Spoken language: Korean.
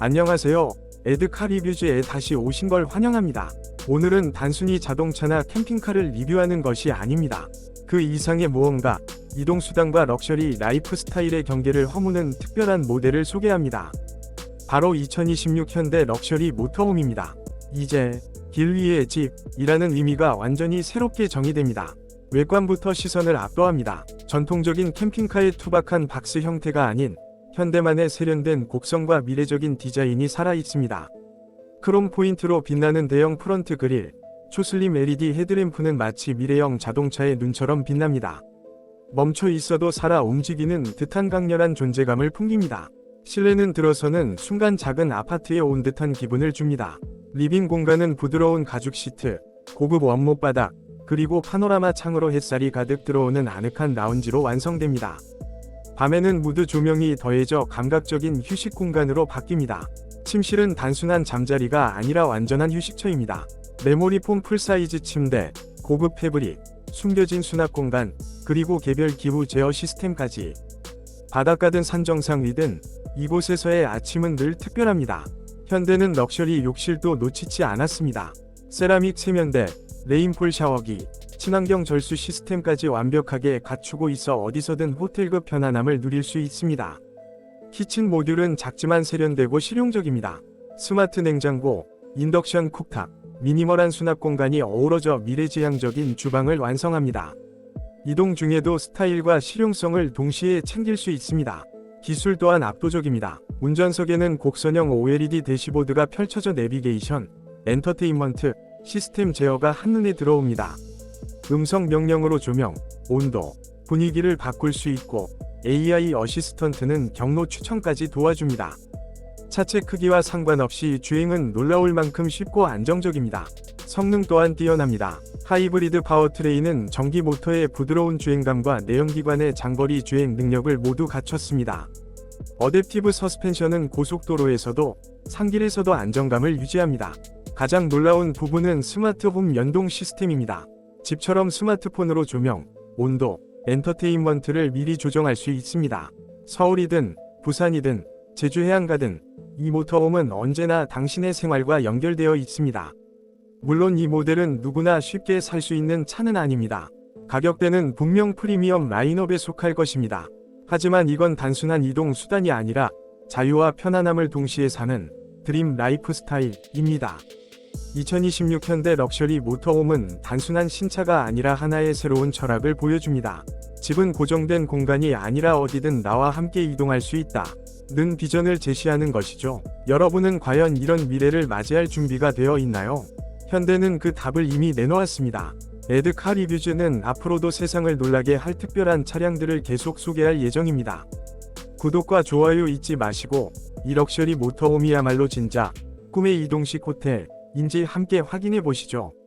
안녕하세요. 에드카 리뷰즈에 다시 오신 걸 환영합니다. 오늘은 단순히 자동차나 캠핑카를 리뷰하는 것이 아닙니다. 그 이상의 무언가, 이동수단과 럭셔리 라이프 스타일의 경계를 허무는 특별한 모델을 소개합니다. 바로 2026 현대 럭셔리 모터홈입니다. 이제 길 위의 집이라는 의미가 완전히 새롭게 정의됩니다. 외관부터 시선을 압도합니다. 전통적인 캠핑카의 투박한 박스 형태가 아닌 현대만의 세련된 곡성과 미래적인 디자인이 살아 있습니다. 크롬 포인트로 빛나는 대형 프런트 그릴, 초슬림 LED 헤드램프는 마치 미래형 자동차의 눈처럼 빛납니다. 멈춰 있어도 살아 움직이는 듯한 강렬한 존재감을 풍깁니다. 실내는 들어서는 순간 작은 아파트에 온 듯한 기분을 줍니다. 리빙 공간은 부드러운 가죽 시트, 고급 원목 바닥, 그리고 파노라마 창으로 햇살이 가득 들어오는 아늑한 라운지로 완성됩니다. 밤에는 무드 조명이 더해져 감각적인 휴식 공간으로 바뀝니다. 침실은 단순한 잠자리가 아니라 완전한 휴식처입니다. 메모리 폼 풀사이즈 침대, 고급 패브릭, 숨겨진 수납 공간, 그리고 개별 기후 제어 시스템까지. 바닷가든 산정상 위든 이곳에서의 아침은 늘 특별합니다. 현대는 럭셔리 욕실도 놓치지 않았습니다. 세라믹 세면대, 레인폴 샤워기, 친환경 절수 시스템까지 완벽하게 갖추고 있어 어디서든 호텔급 편안함을 누릴 수 있습니다. 키친 모듈은 작지만 세련되고 실용적입니다. 스마트 냉장고, 인덕션 쿡탑, 미니멀한 수납 공간이 어우러져 미래지향적인 주방을 완성합니다. 이동 중에도 스타일과 실용성을 동시에 챙길 수 있습니다. 기술 또한 압도적입니다. 운전석에는 곡선형 OLED 대시보드가 펼쳐져 내비게이션, 엔터테인먼트, 시스템 제어가 한눈에 들어옵니다. 음성 명령으로 조명, 온도, 분위기를 바꿀 수 있고 AI 어시스턴트는 경로 추천까지 도와줍니다. 차체 크기와 상관없이 주행은 놀라울 만큼 쉽고 안정적입니다. 성능 또한 뛰어납니다. 하이브리드 파워트레인은 전기 모터의 부드러운 주행감과 내연기관의 장거리 주행 능력을 모두 갖췄습니다. 어댑티브 서스펜션은 고속도로에서도 산길에서도 안정감을 유지합니다. 가장 놀라운 부분은 스마트 홈 연동 시스템입니다. 집처럼 스마트폰으로 조명, 온도, 엔터테인먼트를 미리 조정할 수 있습니다. 서울이든 부산이든 제주 해안가든 이 모터홈은 언제나 당신의 생활과 연결되어 있습니다. 물론 이 모델은 누구나 쉽게 살 수 있는 차는 아닙니다. 가격대는 분명 프리미엄 라인업에 속할 것입니다. 하지만 이건 단순한 이동 수단이 아니라 자유와 편안함을 동시에 사는 드림 라이프 스타일입니다. 2026 현대 럭셔리 모터홈은 단순한 신차가 아니라 하나의 새로운 철학을 보여줍니다. 집은 고정된 공간이 아니라 어디든 나와 함께 이동할 수 있다. 는 비전을 제시하는 것이죠. 여러분은 과연 이런 미래를 맞이할 준비가 되어 있나요? 현대는 그 답을 이미 내놓았습니다. 레드카 리뷰즈는 앞으로도 세상을 놀라게 할 특별한 차량들을 계속 소개할 예정입니다. 구독과 좋아요 잊지 마시고 이 럭셔리 모터홈이야말로 진짜 꿈의 이동식 호텔 인지 함께 확인해 보시죠.